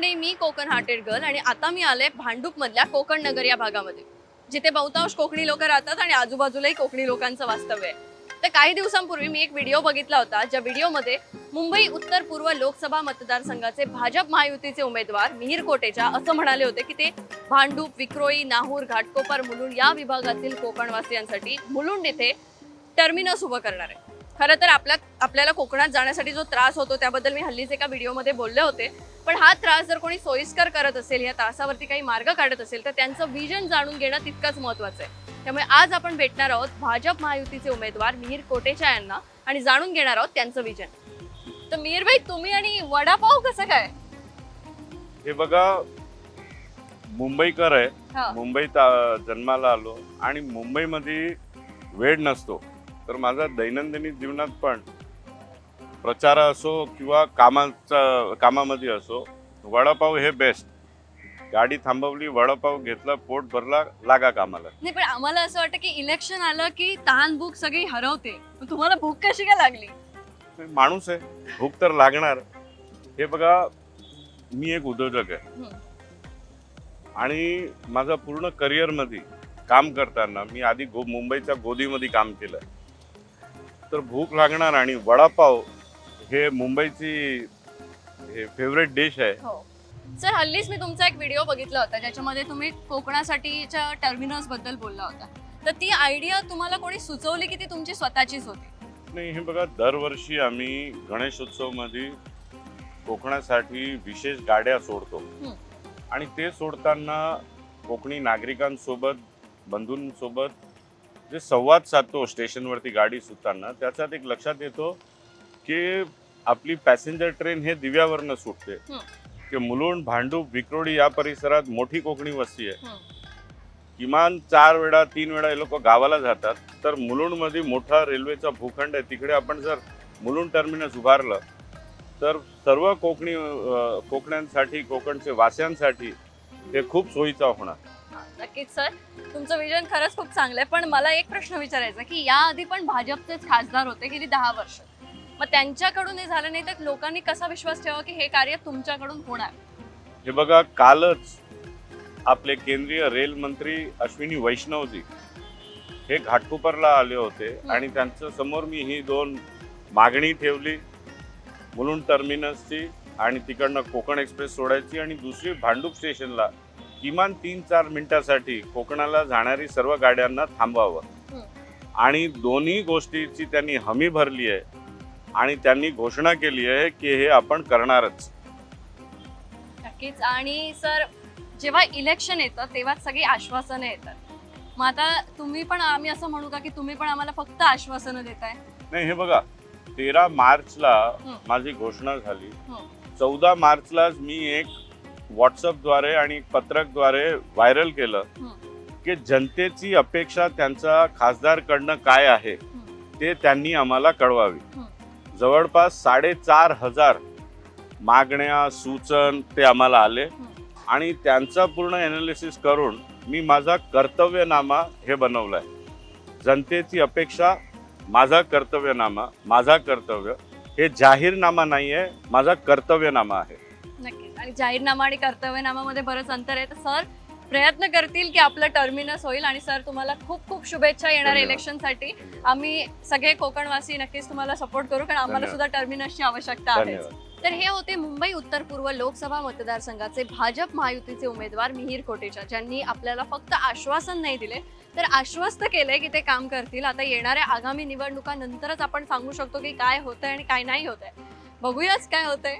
मंडळी मी Konkan hearted girl आणि आता मी आले भांडूप मधल्या कोकण नगर या भागामध्ये. जिथे बहुतांश कोकणी लोक राहतात आणि आजूबाजूलाही कोकणी लोकांचं वास्तव्य आहे. तर काही दिवसांपूर्वी मी एक व्हिडिओ बघितला होता ज्या व्हिडिओमध्ये मुंबई उत्तर पूर्व लोकसभा मतदारसंघाचे भाजप महायुतीचे उमेदवार मिहीर कोटेचा असं म्हणाले होते की ते भांडूप विक्रोई नाहूर घाटकोपर मुलुंड या विभागातील कोकणवासियांसाठी मुलुंड येथे टर्मिनस उभं करणार आहे. खरं तर आपल्या आपल्याला कोकणात जाण्यासाठी जो त्रास होतो त्याबद्दल मी हल्लीच एका व्हिडिओमध्ये बोलले होते. पण हा त्रास जर कोणी सोयीस्कर करत असेल या त्रासावरती काही मार्ग काढत असेल तर त्यांचं विजन जाणून घेणं तितकंच महत्वाचं आहे. त्यामुळे आज आपण भेटणार आहोत भाजप महायुतीचे उमेदवार मिहीर कोटेचा यांना आणि जाणून घेणार आहोत त्यांचं विजन तर मिहीर भाई तुम्ही आणि वडापाव कसं काय? हे बघा मुंबईकर आहे. मुंबईत जन्माला आलो आणि मुंबईमध्ये वेळ नसतो. तर माझा दैनंदिन जीवनात पण प्रचार असो किंवा कामाचा कामामध्ये असो वडापाव हे बेस्ट गाडी थांबवली वडापाव घेतला पोट भरला लागा कामाला. नाही पण आम्हाला असं वाटतं की इलेक्शन आलं की तहान भूक सगळी हरवते. तुम्हाला भूक कशी काय लागली? माणूस आहे. भूक तर लागणार. हे बघा मी एक उद्योजक आहे. आणि माझं पूर्ण करिअरमध्ये काम करताना मी आधी गो मुंबईच्या गोदीमध्ये काम केलं. तर भूक लागणार आणि वडापाव हे मुंबईची हे फेवरेट डिश आहे. हो. सर हल्लीच मी तुमचा एक व्हिडिओ बघितला होता ज्याच्यामध्ये तुम्ही कोकणासाठीच्या टर्मिनल्सबद्दल बोलला होता. तर ती आयडिया तुम्हाला कोणी सुचवली की ती तुमची स्वतःचीच होती? नाही हे बघा दरवर्षी आम्ही गणेशोत्सवमध्ये कोकणासाठी विशेष गाड्या सोडतो. आणि ते सोडताना कोकणी नागरिकांसोबत बंधूंसोबत जे संवाद साधतो स्टेशनवरती गाडी सुटताना त्याच्यात एक लक्षात येतो की आपली पॅसेंजर ट्रेन हे दिव्यावरनं सुटते. की मुलुंड भांडूप विक्रोळी या परिसरात मोठी कोकणी वस्ती आहे. किमान चार वेळा तीन वेळा हे लोक गावाला जातात. तर मुलुंडमध्ये मोठा रेल्वेचा भूखंड आहे. तिकडे आपण जर मुलुंड टर्मिनस उभारलं तर सर्व कोकणी कोकण्यांसाठी कोकणचे वास्यांसाठी हे खूप सोयीचा होणार. नक्कीच सर तुमचं विजन खरंच खूप चांगलं आहे पण मला एक प्रश्न विचारायचा की याआधी पण भाजपचेच खासदार होते गेली दहा वर्ष. मग त्यांच्याकडून हे झालं नाही तर लोकांनी कसा विश्वास ठेवा की हे कार्य तुमच्याकडून होणार? हे बघा कालच आपले केंद्रीय रेल मंत्री अश्विनी वैष्णवजी हे घाटकोपरला आले होते आणि त्यांच्यासमोर मी ही दोन मागणी ठेवली. मुलुंड टर्मिनसची आणि तिकडनं कोकण एक्सप्रेस सोडायची आणि दुसरी भांडूप स्टेशनला किमान तीन चार मिनिटासाठी कोकणाला जाणारी सर्व गाड्यांना थांबवावं. आणि दोन्ही गोष्टीची त्यांनी हमी भरली आहे आणि त्यांनी घोषणा केली आहे की हे आपण करणारच नक्कीच आणि सर जेव्हा इलेक्शन येतं तेव्हा सगळी आश्वासनं येतात मग आता तुम्ही पण आम्ही असं म्हणू का की तुम्ही पण आम्हाला फक्त आश्वासनं देताय नाही हे बघा तेरा मार्चला. माझी घोषणा झाली. चौदा मार्चलाच मी एक व्हॉट्सअपद्वारे आणि पत्रकद्वारे व्हायरल केलं. की जनतेची अपेक्षा त्यांचा खासदारकडनं काय आहे ते त्यांनी आम्हाला कळवावी. जवळपास साडेचार हजार मागण्या सूचन ते आम्हाला आले. आणि त्यांचा पूर्ण एनालिसिस करून मी माझा कर्तव्यनामा हे बनवलाय जनतेची अपेक्षा माझा कर्तव्यनामा माझा कर्तव्य हे जाहीरनामा नाही आहे माझा कर्तव्यनामा आहे आणि जाहीरनामा आणि कर्तव्यनामामध्ये बरंच अंतर आहे. तर सर प्रयत्न करतील की आपलं टर्मिनस होईल आणि सर तुम्हाला खूप खूप शुभेच्छा धन्यवाद. इलेक्शनसाठी आम्ही सगळे कोकणवासी नक्कीच तुम्हाला सपोर्ट करू कारण आम्हाला. सुद्धा टर्मिनसची आवश्यकता आहे. तर हे होते मुंबई उत्तर पूर्व लोकसभा मतदारसंघाचे भाजप महायुतीचे उमेदवार मिहीर कोटेचा ज्यांनी आपल्याला फक्त आश्वासन नाही दिले तर आश्वस्त केले की ते काम करतील. आता येणाऱ्या आगामी निवडणुकानंतरच आपण सांगू शकतो की काय होतंय आणि काय नाही होतंय. बघूयाच काय होतंय.